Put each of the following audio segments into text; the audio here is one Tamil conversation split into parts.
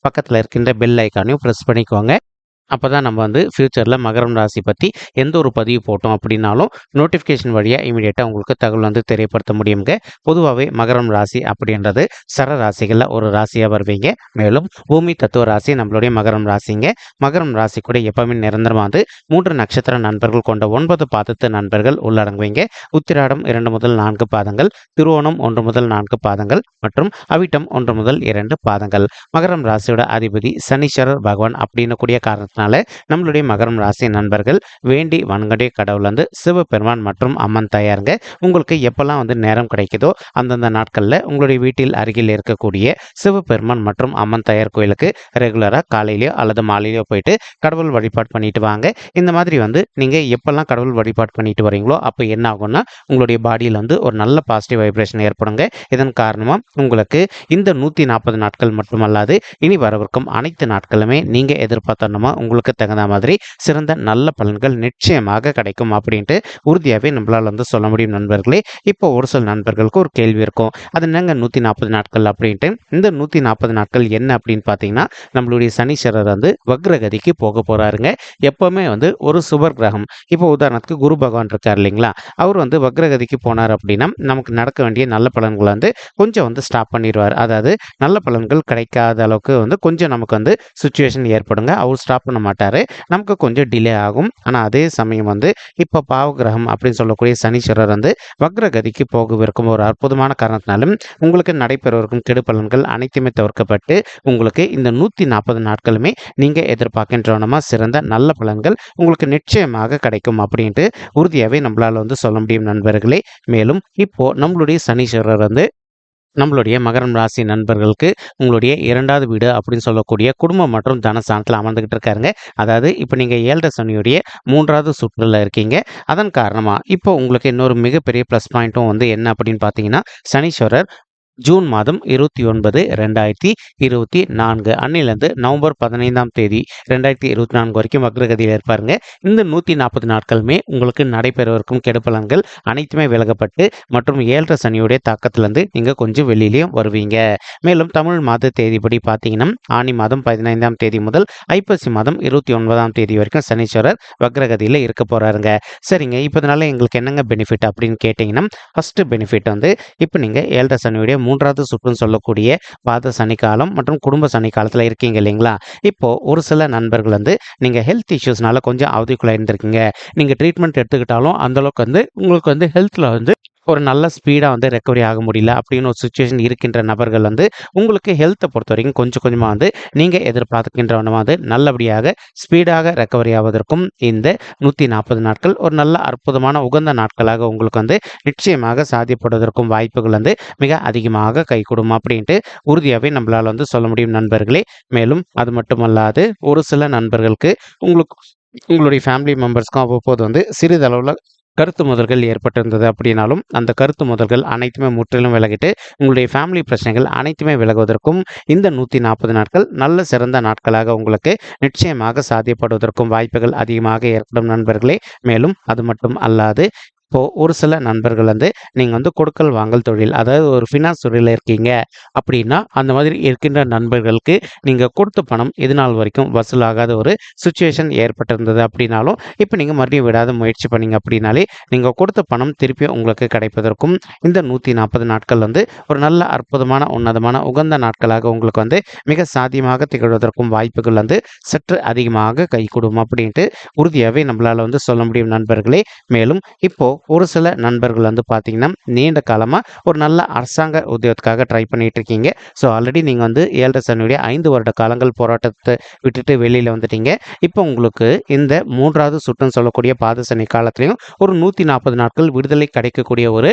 பக்கத்தில் இருக்கின்ற பெல் ஐக்கானையும் ப்ரெஸ் பண்ணிக்கோங்க. அப்போ தான் நம்ம வந்து ஃப்யூச்சரில் மகரம் ராசி பற்றி எந்த ஒரு பதிவு போட்டோம் அப்படின்னாலும் நோட்டிஃபிகேஷன் வழியாக இமீடியட்டாக உங்களுக்கு தகவல் வந்து தெரியப்படுத்த முடியுங்க. பொதுவாகவே மகரம் ராசி அப்படின்றது சர ராசிகளில் ஒரு ராசியாக வருவீங்க. மேலும் பூமி தத்துவ ராசி நம்மளுடைய மகரம் ராசிங்க. மகரம் ராசி கூட எப்பவுமே நிரந்தரமாக வந்து மூன்று நட்சத்திர நண்பர்கள் கொண்ட ஒன்பது பாதத்து நண்பர்கள் உள்ளடங்குவீங்க. உத்திராடம் இரண்டு முதல் நான்கு பாதங்கள் திருவோணம் ஒன்று முதல் நான்கு பாதங்கள் மற்றும் அவிட்டம் ஒன்று முதல் இரண்டு பாதங்கள். மகரம் ராசியோட அதிபதி சனீஸ்வரர் பகவான் அப்படின்னு கூடிய அதனால நம்மளுடைய மகரம் ராசி நண்பர்கள் வேண்டி வணங்கடைய கடவுள் வந்து சிவபெருமான் மற்றும் அம்மன் தாயாருங்க உங்களுக்கு எப்பெல்லாம் வந்து நேரம் கிடைக்குதோ அந்தந்த நாட்களில் உங்களுடைய வீட்டில் அருகில் இருக்கக்கூடிய சிவபெருமான் மற்றும் அம்மன் தாயார் கோயிலுக்கு ரெகுலராக காலையிலையோ அல்லது மாலையிலையோ போயிட்டு கடவுள் வழிபாடு பண்ணிட்டு வாங்க. இந்த மாதிரி வந்து நீங்கள் எப்பெல்லாம் கடவுள் வழிபாடு பண்ணிட்டு வரீங்களோ அப்போ என்ன ஆகும்னா உங்களுடைய பாடியில் வந்து ஒரு நல்ல பாசிட்டிவ் வைப்ரேஷன் ஏற்படுங்க. இதன் காரணமாக உங்களுக்கு இந்த நூற்றி நாற்பது நாட்கள் மட்டுமல்லாது இனி வரவிருக்கும் அனைத்து நாட்களுமே நீங்கள் எதிர்பார்த்தனமா உங்களுக்கு தகுந்த மாதிரி சிறந்த நல்ல பலன்கள் நிச்சயமாக கிடைக்கும் அப்படின்ட்டு உறுதியாகவே நம்மளால் வந்து சொல்ல முடியும் நண்பர்களே. இப்போ ஒரு சில நண்பர்களுக்கு ஒரு கேள்வி இருக்கும். அது என்னங்க நூற்றி நாற்பது நாட்கள் அப்படின்ட்டு? இந்த நூற்றி நாற்பது நாட்கள் என்ன அப்படின்னு பார்த்தீங்கன்னா நம்மளுடைய சனீஸ்வரர் வந்து வக்ரகதிக்கு போக போகிறாருங்க எப்போவுமே வந்து ஒரு சுபர் கிரகம். இப்போ உதாரணத்துக்கு குரு பகவான் இருக்கார் இல்லைங்களா? அவர் வந்து வக்ரகதிக்கு போனார் அப்படின்னா நமக்கு நடக்க வேண்டிய நல்ல பலன்களை வந்து கொஞ்சம் வந்து ஸ்டாப் பண்ணிடுவார். அதாவது நல்ல பலன்கள் கிடைக்காத அளவுக்கு வந்து கொஞ்சம் நமக்கு வந்து சுச்சுவேஷன் ஏற்படுங்க. அவர் ஸ்டாப் பண்ண மாட்டார். நமக்கு கொஞ்சம் டிலே ஆகும். ஆனால் அதே சமயம் வந்து இப்போ பாவகிரகம் அப்படின்னு சொல்லக்கூடிய சனீஸ்வரர் வந்து வக்ரகதிக்கு போகவிருக்கும் ஒரு அற்புதமான காரணத்தினாலும் உங்களுக்கு நடைபெறவிருக்கும் கெடு பலன்கள் அனைத்துமே தவிர்க்கப்பட்டு உங்களுக்கு இந்த நூற்றி நாற்பது நாட்களுமே நீங்கள் எதிர்பார்க்கின்றவனமாக சிறந்த நல்ல பலன்கள் உங்களுக்கு நிச்சயமாக கிடைக்கும் அப்படின்ட்டு உறுதியாகவே நம்மளால் வந்து சொல்ல முடியும் நண்பர்களே. மேலும் இப்போ நம்மளுடைய சனீஸ்வரர் வந்து நம்மளுடைய மகரம் ராசி நண்பர்களுக்கு உங்களுடைய இரண்டாவது வீடு அப்படின்னு சொல்லக்கூடிய குடும்பம் மற்றும் தனஸ்தானத்தில் அமர்ந்துகிட்டு இருக்காருங்க. அதாவது இப்போ நீங்கள் ஏழரை சனியுடைய மூன்றாவது சுற்றுல இருக்கீங்க. அதன் காரணமாக இப்போ உங்களுக்கு இன்னொரு மிகப்பெரிய ப்ளஸ் பாயிண்ட்டும் வந்து என்ன அப்படின்னு பார்த்தீங்கன்னா சனீஸ்வரர் ஜூன் மாதம் இருபத்தி ஒன்பது ரெண்டாயிரத்தி இருபத்தி நான்கு அன்னிலிருந்து நவம்பர் பதினைந்தாம் தேதி ரெண்டாயிரத்தி இருபத்தி நான்கு வரைக்கும் வக்ரகதியில் இருப்பாருங்க. இந்த நூற்றி நாற்பது நாட்களுமே உங்களுக்கு நடைபெறவிருக்கும் கெடுப்பலன்கள் அனைத்துமே விலகப்பட்டு மற்றும் ஏழரை சனியுடைய தாக்கத்திலிருந்து நீங்கள் கொஞ்சம் வெளியிலையும் வருவீங்க. மேலும் தமிழ் மாத தேதிப்படி பார்த்தீங்கன்னா ஆனி மாதம் பதினைந்தாம் தேதி முதல் ஐப்பசி மாதம் இருபத்தி ஒன்பதாம் தேதி வரைக்கும் சனீஸ்வரர் வக்ரகதியில் இருக்க போகிறாருங்க சரிங்க இப்போதனால எங்களுக்கு என்னங்க பெனிஃபிட் அப்படின்னு கேட்டிங்கன்னா ஃபஸ்ட்டு பெனிஃபிட் வந்து இப்போ நீங்கள் ஏழரை சனியுடைய மூன்றாவது சுற்றுன்னு சொல்லக்கூடிய பாத சனிக்காலம் மற்றும் குடும்ப சனிக்காலத்தில் இருக்கீங்க இல்லைங்களா? இப்போ ஒரு சில நண்பர்கள் வந்து நீங்கள் ஹெல்த் இஷ்யூஸ்னால கொஞ்சம் அவதிக்குள்ளே இருந்திருக்கீங்க நீங்கள் ட்ரீட்மெண்ட் எடுத்துக்கிட்டாலும் அந்தளவுக்கு வந்து உங்களுக்கு வந்து ஹெல்த்தில் வந்து ஒரு நல்ல ஸ்பீடாக வந்து ரெக்கவரி ஆக முடியல அப்படின்னு ஒரு சுச்சுவேஷன் இருக்கின்ற நபர்கள் வந்து உங்களுக்கு ஹெல்த்தை பொறுத்த வரைக்கும் கொஞ்சம் கொஞ்சமாக வந்து நீங்கள் எதிர்பார்க்கின்றவனமாக வந்து நல்லபடியாக ஸ்பீடாக ரெக்கவரி ஆவதற்கும் இந்த நூற்றி நாற்பது நாட்கள் ஒரு நல்ல அற்புதமான உகந்த நாட்களாக உங்களுக்கு வந்து நிச்சயமாக சாத்தியப்படுவதற்கும் வாய்ப்புகள் வந்து மிக அதிகமாக கைகூடும் அப்படின்ட்டு உறுதியாகவே நம்மளால் வந்து சொல்ல முடியும் நண்பர்களே. மேலும் அது மட்டுமல்லாது ஒரு சில நண்பர்களுக்கு உங்களுக்கு உங்களுடைய ஃபேமிலி மெம்பர்ஸ்க்கும் அவ்வப்போது வந்து சிறிதளவில் கருத்து முதல்கள் ஏற்பட்டிருந்தது அப்படின்னாலும் அந்த கருத்து முதல்கள் அனைத்துமே முற்றிலும் விலகிட்டு உங்களுடைய ஃபேமிலி பிரச்சனைகள் அனைத்துமே விலகுவதற்கும் இந்த நூற்றி நாற்பது நாட்கள் நல்ல சிறந்த நாட்களாக உங்களுக்கு நிச்சயமாக சாத்தியப்படுவதற்கும் வாய்ப்புகள் அதிகமாக ஏற்படும் நண்பர்களே. மேலும் அது மட்டும் அல்லாது இப்போது ஒரு சில நண்பர்கள் வந்து நீங்கள் வந்து கொடுக்கல் வாங்கல் தொழில் அதாவது ஒரு ஃபினான்ஸ் தொழிலில் இருக்கீங்க அப்படின்னா அந்த மாதிரி இருக்கின்ற நண்பர்களுக்கு நீங்கள் கொடுத்த பணம் இது நாள் வரைக்கும் வசூலாகாத ஒரு சுச்சுவேஷன் ஏற்பட்டிருந்தது அப்படின்னாலும் இப்போ நீங்கள் மறுபடியும் விடாத முயற்சி பண்ணீங்க அப்படின்னாலே நீங்கள் கொடுத்த பணம் திருப்பி உங்களுக்கு கிடைப்பதற்கும் இந்த நூற்றி நாற்பது நாட்கள் வந்து ஒரு நல்ல அற்புதமான உன்னதமான உகந்த நாட்களாக உங்களுக்கு வந்து மிக சாத்தியமாக திகழ்வதற்கும் வாய்ப்புகள் வந்து சற்று அதிகமாக கைகூடும் அப்படின்ட்டு உறுதியாகவே நம்மளால் வந்து சொல்ல முடியும் நண்பர்களே. மேலும் இப்போ ஒரு சில நண்பர்கள் வந்து பார்த்தீங்கன்னா நீண்ட காலமாக ஒரு நல்ல அரசாங்க உத்தியோகத்துக்காக ட்ரை பண்ணிட்டு இருக்கீங்க. ஸோ ஆல்ரெடி நீங்கள் வந்து ஏழரை சனியுடைய ஐந்து வருட காலங்கள் போராட்டத்தை விட்டுட்டு வெளியில் வந்துட்டீங்க. இப்போ உங்களுக்கு இந்த மூன்றாவது சுற்றுன்னு சொல்லக்கூடிய பாதசனி காலத்திலையும் ஒரு நூற்றி நாற்பது நாட்கள் விடுதலை கிடைக்கக்கூடிய ஒரு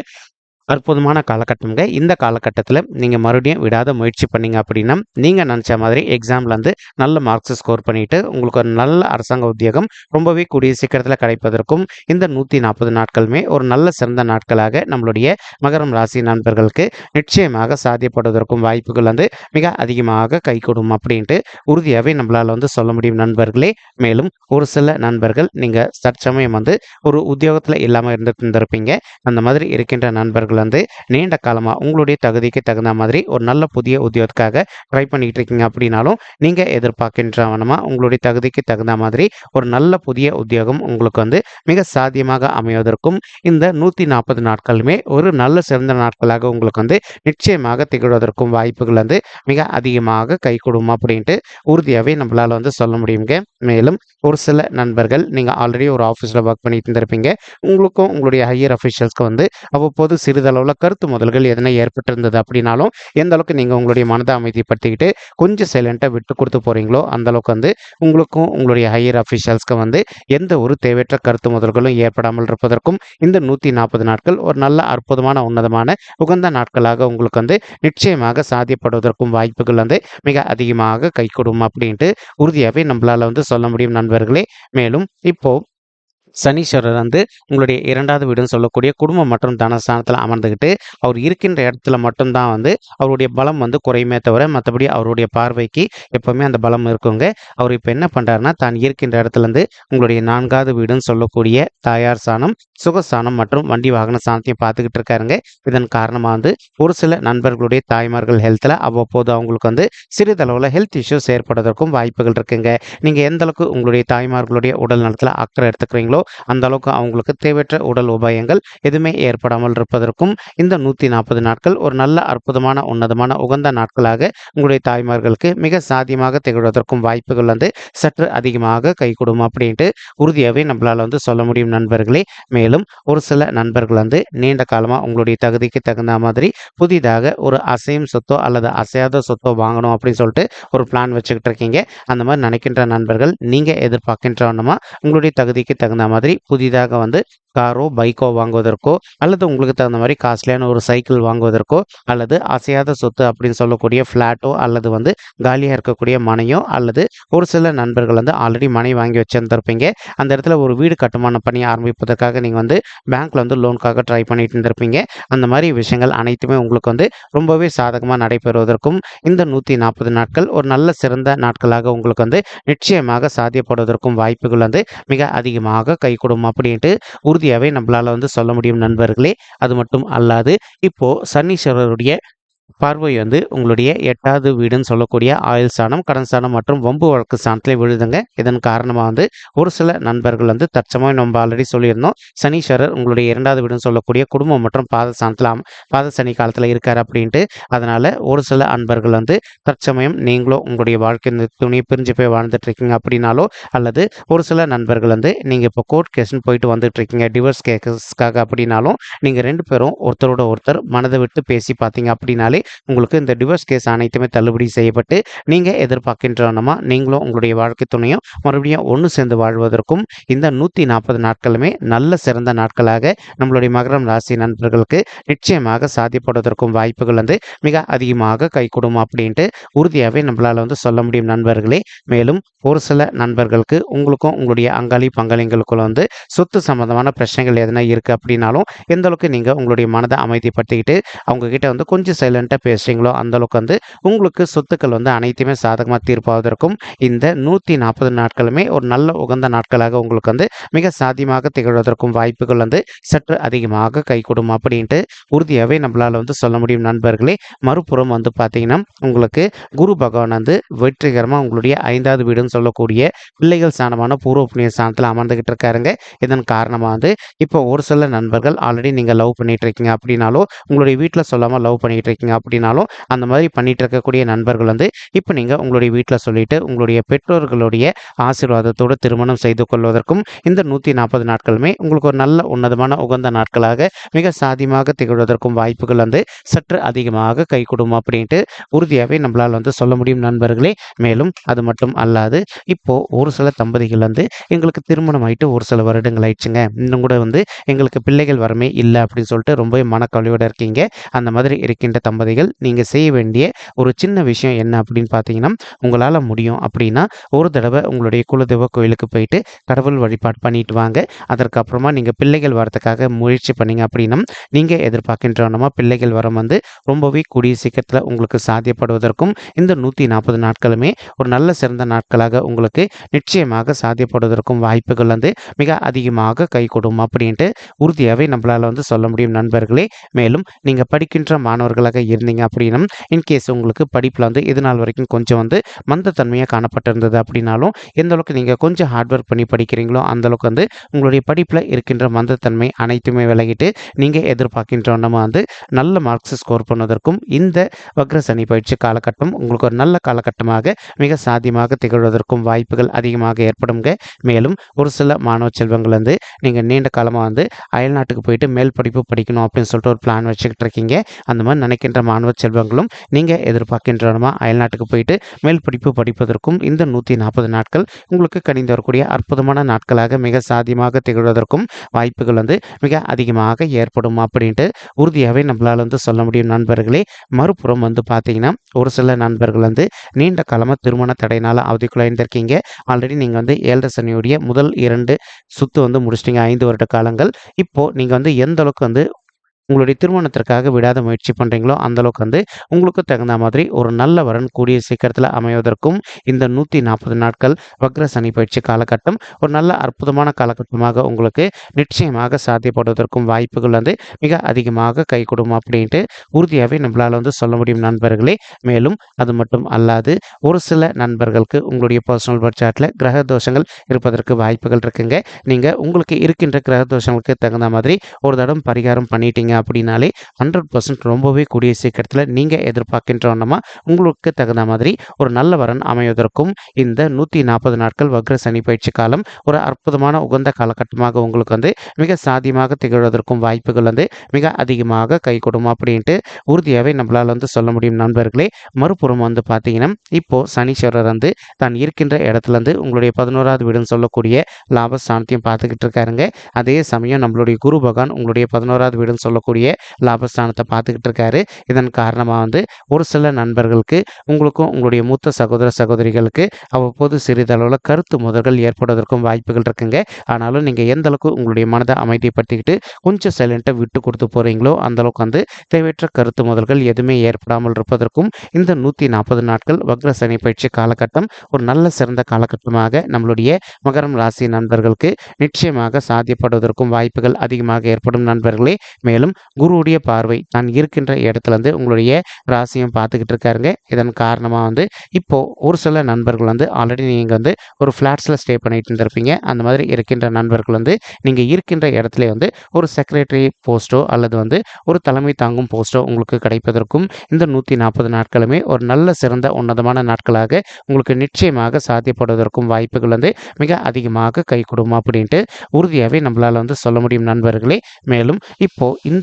அற்புதமான காலகட்டம்ங்க. இந்த காலகட்டத்தில் நீங்கள் மறுபடியும் விடாத முயற்சி பண்ணீங்க அப்படின்னா நீங்கள் நினச்ச மாதிரி எக்ஸாமில் வந்து நல்ல மார்க்ஸ் ஸ்கோர் பண்ணிவிட்டு உங்களுக்கு ஒரு நல்ல அரசாங்க உத்தியோகம் ரொம்பவே கூடிய சீக்கிரத்தில் கிடைப்பதற்கும் இந்த நூற்றி நாற்பது நாட்களுமே ஒரு நல்ல சிறந்த நாட்களாக நம்மளுடைய மகரம் ராசி நண்பர்களுக்கு நிச்சயமாக சாத்தியப்படுவதற்கும் வாய்ப்புகள் வந்து மிக அதிகமாக கைகூடும் அப்படின்ட்டு உறுதியாகவே நம்மளால் வந்து சொல்ல முடியும் நண்பர்களே. மேலும் ஒரு சில நண்பர்கள் நீங்கள் தற்சமயம் வந்து ஒரு உத்தியோகத்தில் இல்லாமல் இருந்துட்டு இருந்திருப்பீங்க அந்த மாதிரி இருக்கின்ற நண்பர்கள் வந்து நீண்ட காலமாக உங்களுடைய தகுதிக்கு தகுந்த மாதிரி ஒரு நல்ல புதிய உத்தியோகத்துக்காக ட்ரை பண்ணிட்டு இருக்கீங்க அப்படின்னாலும் நீங்கள் எதிர்பார்க்கின்றவனமா உங்களுடைய தகுதிக்கு தகுந்த மாதிரி ஒரு நல்ல புதிய உத்தியோகம் உங்களுக்கு வந்து மிக சாத்தியமாக அமைவதற்கும் இந்த நூற்றி நாற்பது நாட்களுமே ஒரு நல்ல சிறந்த நாட்களாக உங்களுக்கு வந்து நிச்சயமாக திகழ்வதற்கும் வாய்ப்புகள் வந்து மிக அதிகமாக கை கொடுமா அப்படின்ட்டு உறுதியாகவே நம்மளால் வந்து சொல்ல முடியுங்க. மேலும் ஒரு சில நண்பர்கள் நீங்கள் ஆல்ரெடி ஒரு ஆஃபீஸில் ஒர்க் பண்ணிட்டு இருந்திருப்பீங்க. உங்களுக்கும் உங்களுடைய ஹையர் அஃபிஷியல்ஸ்க்கு வந்து அவ்வப்போது சிறிது சிறிதளவில் கருத்து முதல்கள் எதனா ஏற்பட்டிருந்தது அப்படின்னாலும் எந்த அளவுக்கு நீங்கள் உங்களுடைய மனதை அமைதிப்படுத்திக்கிட்டு கொஞ்சம் சைலண்ட்டாக விட்டு கொடுத்து போகிறீங்களோ அந்த அளவுக்கு வந்து உங்களுக்கும் உங்களுடைய ஹையர் அஃபிஷியல்ஸ்க்கு வந்து எந்த ஒரு தேவையற்ற கருத்து முதல்களும் ஏற்படாமல் இருப்பதற்கும் இந்த நூற்றி நாற்பது நாட்கள் ஒரு நல்ல அற்புதமான உன்னதமான உகந்த நாட்களாக உங்களுக்கு வந்து நிச்சயமாக சாத்தியப்படுவதற்கும் வாய்ப்புகள் வந்து மிக அதிகமாக கைகூடும் அப்படின்ட்டு உறுதியாகவே நம்மளால் வந்து சொல்ல முடியும் நண்பர்களே. மேலும் இப்போ சனீஸ்வரர் வந்து உங்களுடைய இரண்டாவது வீடுன்னு சொல்லக்கூடிய குடும்பம் மற்றும் தனஸ்தானத்தில் அமர்ந்துக்கிட்டு அவர் இருக்கின்ற இடத்துல மட்டும்தான் வந்து அவருடைய பலம் வந்து குறையுமே தவிர மற்றபடி அவருடைய பார்வைக்கு எப்பவுமே அந்த பலம் இருக்குங்க. அவர் இப்போ என்ன பண்ணுறாருன்னா தான் இருக்கின்ற இடத்துல இருந்து உங்களுடைய நான்காவது வீடுன்னு சொல்லக்கூடிய தாயார் சாணம் சுகஸ்தானம் மற்றும் வண்டி வாகன சாணத்தையும் பார்த்துக்கிட்டு இருக்காருங்க. இதன் காரணமாக வந்து ஒரு சில நண்பர்களுடைய தாய்மார்கள் ஹெல்த்தில் அவ்வப்போது அவங்களுக்கு வந்து சிறிதளவில் ஹெல்த் இஷ்யூஸ் ஏற்படுவதற்கும் வாய்ப்புகள் இருக்குங்க. நீங்கள் எந்த அளவுக்கு உங்களுடைய தாய்மார்களுடைய உடல் நலத்தில் அக்கறை எடுத்துக்கிறீங்களோ அந்த அளவுக்கு அவங்களுக்கு தேவையற்ற உடல் உபாயங்கள் எதுவுமே ஏற்படாமல் இருப்பதற்கும் இந்த நூற்றி நாற்பது நாட்கள் ஒரு நல்ல அற்புதமான உன்னதமான உகந்த நாட்களாக உங்களுடைய தாய்மார்களுக்கு மிக சாத்தியமாக திகழ்வதற்கும் வாய்ப்புகள் வந்து சற்று அதிகமாக கை கொடும் அப்படின்ட்டு உறுதியாகவே நம்மளால் வந்து சொல்ல முடியும் நண்பர்களே. மேலும் ஒரு சில நண்பர்கள் வந்து நீண்ட காலமாக உங்களுடைய தகுதிக்கு தகுந்த மாதிரி புதிதாக ஒரு அசையும் சொத்தோ அல்லது அசையாத சொத்தோ வாங்கணும் அப்படின்னு சொல்லிட்டு ஒரு பிளான் வச்சுக்கிட்டு இருக்கீங்க. அந்த மாதிரி நினைக்கின்ற நண்பர்கள் நீங்கள் எதிர்பார்க்கின்றவனமா உங்களுடைய தகுதிக்கு தகுந்த மாதிரி புதிதாக வந்து காரோ பைக்கோ வாங்குவதற்கோ அல்லது உங்களுக்கு தகுந்த மாதிரி காஸ்ட்லியான ஒரு சைக்கிள் வாங்குவதற்கோ அல்லது அசையாத சொத்து அப்படின்னு சொல்லக்கூடிய ஃப்ளாட்டோ அல்லது வந்து காலியாக இருக்கக்கூடிய மனையோ அல்லது ஒரு சில நண்பர்கள் வந்து ஆல்ரெடி மனை வாங்கி வச்சுருந்துருப்பீங்க. அந்த இடத்துல ஒரு வீடு கட்டுமான பணி ஆரம்பிப்பதற்காக நீங்கள் வந்து பேங்க்கில் வந்து லோனுக்காக ட்ரை பண்ணிட்டு இருந்திருப்பீங்க. அந்த மாதிரி விஷயங்கள் அனைத்துமே உங்களுக்கு வந்து ரொம்பவே சாதகமாக நடைபெறுவதற்கும் இந்த நூற்றி நாற்பது நாட்கள் ஒரு நல்ல சிறந்த நாட்களாக உங்களுக்கு வந்து நிச்சயமாக சாத்தியப்படுவதற்கும் வாய்ப்புகள் வந்து மிக அதிகமாக கைகூடும் அப்படின்ட்டு உறுதியாகவே நம்மளால் வந்து சொல்ல முடியும் நண்பர்களே. அது மட்டும் அல்லாது இப்போது சனீஸ்வரருடைய பார்வை வந்து உங்களுடைய எட்டாவது வீடுன்னு சொல்லக்கூடிய ஆயுள் ஸ்தானம் கடன் ஸ்தானம் மற்றும் வம்பு வழக்கு ஸ்தானத்திலே விழுதுங்க. இதன் காரணமாக வந்து ஒரு சில நண்பர்கள் வந்து தற்சமயம் நம்ம ஆல்ரெடி சொல்லியிருந்தோம். சனீஸ்வரர் உங்களுடைய இரண்டாவது வீடுன்னு சொல்லக்கூடிய குடும்பம் மற்றும் பாத ஸ்தானத்தில் பாத சனி காலத்தில் இருக்கார் அப்படின்ட்டு. அதனால் ஒரு சில அன்பர்கள் வந்து தற்சமயம் நீங்களும் உங்களுடைய வாழ்க்கை துணியை பிரிஞ்சு போய் வாழ்ந்துட்டு இருக்கீங்க அப்படின்னாலோ அல்லது ஒரு சில நண்பர்கள் வந்து நீங்கள் இப்போ கோர்ட் கேஸ்ன்னு போயிட்டு வந்துட்டு இருக்கீங்க டிவோர்ஸ் கேஸஸ்க்காக அப்படின்னாலும் நீங்கள் ரெண்டு பேரும் ஒருத்தரோட ஒருத்தர் மனதை விட்டு பேசி பார்த்தீங்க அப்படின்னாலே உங்களுக்கு இந்த டிவோர்ஸ் கேஸ் அனைத்துமே தள்ளுபடி செய்யப்பட்டு நீங்கள் எதிர்பார்க்கின்றனமா நீங்களும் உங்களுடைய வாழ்க்கை துணையும் மறுபடியும் ஒன்று சேர்ந்து வாழ்வதற்கும் இந்த நூற்றி நாற்பது நாட்களுமே நல்ல சிறந்த நாட்களாக நம்மளுடைய மகரம் ராசி நண்பர்களுக்கு நிச்சயமாக சாத்தியப்படுவதற்கும் வாய்ப்புகள் வந்து மிக அதிகமாக கைகூடும் அப்படின்ட்டு உறுதியாகவே நம்மளால் வந்து சொல்ல முடியும் நண்பர்களே. மேலும் ஒரு சில நண்பர்களுக்கு உங்களுக்கும் உங்களுடைய அங்காளி பங்காளிங்களுக்குள்ள வந்து சொத்து சம்பந்தமான பிரச்சனைகள் எதனா இருக்குது அப்படின்னாலும் எந்த அளவுக்கு நீங்கள் உங்களுடைய மனதை அமைதிப்படுத்திக்கிட்டு அவங்க கிட்ட வந்து கொஞ்சம் சைலண்ட்டாக பேசுகிறீங்களோ அந்த அளவுக்கு வந்து உங்களுக்கு சொத்துக்கள் வந்து அனைத்துமே சாதகமாக தீர்ப்பாவதற்கும் இந்த நூற்றி நாற்பது நாட்களுமே ஒரு நல்ல உகந்த நாட்களாக உங்களுக்கு வந்து மிக சாத்தியமாக திகழ்வதற்கும் வாய்ப்புகள் வந்து சற்று அதிகமாக கைகூடும் அப்படின்ட்டு உறுதியாகவே நம்மளால் வந்து சொல்ல முடியும் நண்பர்களே. மறுபுறம் வந்து பார்த்தீங்கன்னா உங்களுக்கு குரு பகவான் வந்து வெற்றிகரமாக உங்களுடைய ஐந்தாவது வீடுன்னு சொல்லக்கூடிய பிள்ளைகள் ஸ்தானமான பூர்வ புண்ணிய ஸ்தானத்தில் அமர்ந்துகிட்டு இருக்காருங்க. இதன் காரணமாக வந்து இப்போ ஒரு சில நண்பர்கள் ஆல்ரெடி நீங்கள் லவ் பண்ணிட்டு இருக்கீங்க அப்படின்னாலோ உங்களுடைய வீட்டில் சொல்லாமல் லவ் பண்ணிட்டு இருக்கீங்க அப்படின்னாலும் அந்த மாதிரி பண்ணிட்டு இருக்கக்கூடிய நண்பர்கள் வந்து இப்போ நீங்கள் உங்களுடைய வீட்டில் சொல்லிட்டு உங்களுடைய பெற்றோர்களுடைய ஆசீர்வாதத்தோடு திருமணம் செய்து கொள்வதற்கும் இந்த நூற்றி நாற்பது நாட்களுமே உங்களுக்கு ஒரு நல்ல உன்னதமான உகந்த நாட்களாக மிக சாதியமாக திகழ்வதற்கும் வாய்ப்புகள் வந்து சற்று அதிகமாக கை கொடுக்கும் அப்படின்ட்டு உறுதியாகவே நம்மளால் வந்து சொல்ல முடியும் நண்பர்களே. மேலும் அது மட்டும் அல்லாது இப்போ ஒரு சில தம்பதிகள் வந்து எங்களுக்கு திருமணம் ஆயிட்டு ஒரு சில வருடங்கள் ஆயிடுச்சுங்க. இன்னும் கூட வந்து எங்களுக்கு பிள்ளைகள் வரமே இல்லை அப்படின்னு சொல்லிட்டு ரொம்பவே மனக்கவலையோடு இருக்கீங்க. அந்த மாதிரி இருக்கின்ற தம்பதிகள் நீங்கள் செய்ய வேண்டிய ஒரு சின்ன விஷயம் என்ன அப்படின்னு பார்த்தீங்கன்னா உங்களால் முடியும் அப்படின்னா ஒரு தடவை உங்களுடைய குலதெய்வ கோயிலுக்கு போயிட்டு கடவுள் வழிபாடு பண்ணிட்டு வாங்க. அதற்கப்புறமா நீங்கள் பிள்ளைகள் வரதுக்காக முயற்சி பண்ணீங்க அப்படின்னா நீங்கள் எதிர்பார்க்கின்றவனமா பிள்ளைகள் வரம் வந்து ரொம்பவே கூடிய சீக்கிரத்தில் உங்களுக்கு சாத்தியப்படுவதற்கும் இந்த நூற்றி நாற்பது நாட்களுமே ஒரு நல்ல சிறந்த நாட்களாக உங்களுக்கு நிச்சயமாக சாத்தியப்படுவதற்கும் வாய்ப்புகள் வந்து மிக அதிகமாக கை கொடும் அப்படின்ட்டு உறுதியாகவே நம்மளால் வந்து சொல்ல முடியும் நண்பர்களே. மேலும் நீங்கள் படிக்கின்ற மாணவர்களாக இருந்தீங்க அப்படின்னா இன்கேஸ் உங்களுக்கு படிப்பில் வந்து இது நாள் வரைக்கும் கொஞ்சம் வந்து மந்தத்தன்மையாக காணப்பட்டிருந்தது அப்படின்னாலும் எந்த அளவுக்கு நீங்கள் கொஞ்சம் ஹார்ட் ஒர்க் பண்ணி படிக்கிறீங்களோ அந்த அளவுக்கு வந்து உங்களுடைய படிப்பில் இருக்கின்ற மந்தத்தன்மை அனைத்துமே விலகிட்டு நீங்கள் எதிர்பார்க்கின்ற நம்ம வந்து நல்ல மார்க்ஸ் ஸ்கோர் பண்ணுவதற்கும் இந்த வக்ர சனி பயிற்சி காலகட்டம் உங்களுக்கு ஒரு நல்ல காலகட்டமாக மிக சாத்தியமாக திகழ்வதற்கும் வாய்ப்புகள் அதிகமாக ஏற்படுங்க மேலும் ஒரு சில மாணவ செல்வங்கள் வந்து நீங்கள் நீண்ட காலமாக வந்து அயல்நாட்டுக்கு போயிட்டு மேல் படிப்பு படிக்கணும் அப்படின்னு சொல்லிட்டு ஒரு பிளான் வச்சுக்கிட்டு இருக்கீங்க. அந்த மாதிரி நினைக்கின்ற மாணவ செல்வங்களும் நீங்கள் எதிர்பார்க்கின்றனமா அயல்நாட்டுக்கு போயிட்டு மேல் படிப்பு படிப்பதற்கும் இந்த நூற்றி நாற்பது நாட்கள் உங்களுக்கு கணிந்து வரக்கூடிய அற்புதமான நாட்களாக மிக சாத்தியமாக திகழ்வதற்கும் வாய்ப்புகள் வந்து மிக அதிகமாக ஏற்படும் அப்படின்ட்டு உறுதியாகவே நம்மளால் வந்து சொல்ல முடியும் நண்பர்களே. மறுபுறம் வந்து பார்த்தீங்கன்னா ஒரு சில நண்பர்கள் வந்து நீண்ட காலமாக திருமண தடையினால் அவதிக்குள்ளாயிருந்திருக்கீங்க ஆல்ரெடி நீங்கள் வந்து ஏழரை சனியுடைய முதல் இரண்டு சுத்து வந்து முடிச்சிட்டீங்க ஐந்து வருட காலங்கள். இப்போது நீங்கள் வந்து எந்த அளவுக்கு வந்து உங்களுடைய திருமணத்திற்காக விடாத முயற்சி பண்ணுறீங்களோ அந்தளவுக்கு வந்து உங்களுக்கு தகுந்த மாதிரி ஒரு நல்ல வரன் கூடிய சீக்கிரத்தில் அமைவதற்கும் இந்த நூற்றி நாற்பது நாட்கள் வக்ர சனி பயிற்சி காலகட்டம் ஒரு நல்ல அற்புதமான காலகட்டமாக உங்களுக்கு நிச்சயமாக சாத்தியப்படுவதற்கும் வாய்ப்புகள் வந்து மிக அதிகமாக கை கொடுக்கும் அப்படின்ட்டு உறுதியாகவே நம்மளால் வந்து சொல்ல முடியும் நண்பர்களே. மேலும் அது மட்டும் அல்லாது ஒரு சில நண்பர்களுக்கு உங்களுடைய பர்சனல் பட்ஜெட்டில் கிரக தோஷங்கள் இருப்பதற்கு வாய்ப்புகள் இருக்குங்க. நீங்கள் உங்களுக்கு இருக்கின்ற கிரக தோஷங்களுக்கு தகுந்த மாதிரி ஒரு தடம் பரிகாரம் பண்ணிட்டீங்க அப்படின்னாலே ஹண்ட்ரட் பர்சன்ட் ரொம்பவே கூடிய சீக்கிரத்தில் நீங்கள் எதிர்பார்க்கின்ற எதிர்பார்க்கின்றோன்னா உங்களுக்கு தகுந்த மாதிரி ஒரு நல்ல வரன் அமைவதற்கும் இந்த நூற்றி நாற்பது நாட்கள் வக்ர சனி பயிற்சி காலம் ஒரு அற்புதமான உகந்த காலகட்டமாக உங்களுக்கு வந்து மிக சாதியமாக திகழ்வதற்கும் வாய்ப்புகள் வந்து மிக அதிகமாக கை கொடுக்கும் அப்படின்ட்டு உறுதியாகவே நம்மளால் வந்து சொல்ல முடியும் நண்பர்களே. மறுபுறம் வந்து பார்த்தீங்கன்னா இப்போது சனீஸ்வரர் வந்து தான் இருக்கின்ற இடத்துலேருந்து உங்களுடைய பதினோராவது வீடுன்னு சொல்லக்கூடிய லாபஸ்தானத்தையும் பார்த்துக்கிட்டு இருக்காருங்க. அதே சமயம் நம்மளுடைய குரு பகவான் உங்களுடைய பதினோராவது வீடுன்னு சொல்ல சொல்லக்கூடிய லாபஸ்தானத்தை பார்த்துக்கிட்டு இருக்காரு. இதன் காரணமாக வந்து ஒரு சில நண்பர்களுக்கு உங்களுக்கும் உங்களுடைய மூத்த சகோதர சகோதரிகளுக்கு அவ்வப்போது சிறிதளவில் கருத்து முதல்கள் ஏற்படுவதற்கும் வாய்ப்புகள் இருக்குங்க. ஆனாலும் நீங்கள் எந்த அளவுக்கு உங்களுடைய மனதை அமைதிப்படுத்திக்கிட்டு கொஞ்சம் சைலண்ட்டாக விட்டு கொடுத்து போகிறீங்களோ அந்தளவுக்கு வந்து தேவையற்ற கருத்து முதல்கள் எதுவுமே ஏற்படாமல் இருப்பதற்கும் இந்த நூற்றி நாற்பது நாட்கள் வக்ர சனி பயிற்சி காலகட்டம் ஒரு நல்ல சிறந்த காலகட்டமாக நம்மளுடைய மகரம் ராசி நண்பர்களுக்கு நிச்சயமாக சாத்தியப்படுவதற்கும் வாய்ப்புகள் அதிகமாக ஏற்படும் நண்பர்களே. மேலும் குருவுடைய பார்வை. நான் இருக்கின்ற இடத்துல வந்து உங்களுடைய ராசியும் பார்த்துக்கிட்டு இருக்காருங்க இதன் காரணமாக வந்து இப்போது ஒரு சில நண்பர்கள் வந்து ஆல்ரெடி நீங்கள் வந்து ஒரு ஃப்ளாட்ஸில் ஸ்டே பண்ணிட்டு இருந்திருப்பீங்க. அந்த மாதிரி இருக்கின்ற நண்பர்கள் வந்து நீங்கள் இருக்கின்ற இடத்துல வந்து ஒரு செக்ரட்டரி போஸ்ட்டோ அல்லது வந்து ஒரு தலைமை தாங்கும் போஸ்ட்டோ உங்களுக்கு கிடைப்பதற்கும் இந்த நூற்றி நாற்பது நாட்களுமே ஒரு நல்ல சிறந்த உன்னதமான நாட்களாக உங்களுக்கு நிச்சயமாக சாத்தியப்படுவதற்கும் வாய்ப்புகள் வந்து மிக அதிகமாக கை கொடுமா அப்படின்ட்டு உறுதியாகவே நம்மளால் வந்து சொல்ல முடியும் நண்பர்களே. மேலும் இப்போது இந்த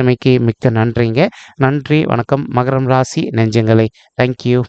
பார்த்தமைக்கு மிக்க நன்றிங்க. நன்றி வணக்கம். மகரம் ராசி நெஞ்சங்களை. தேங்க்யூ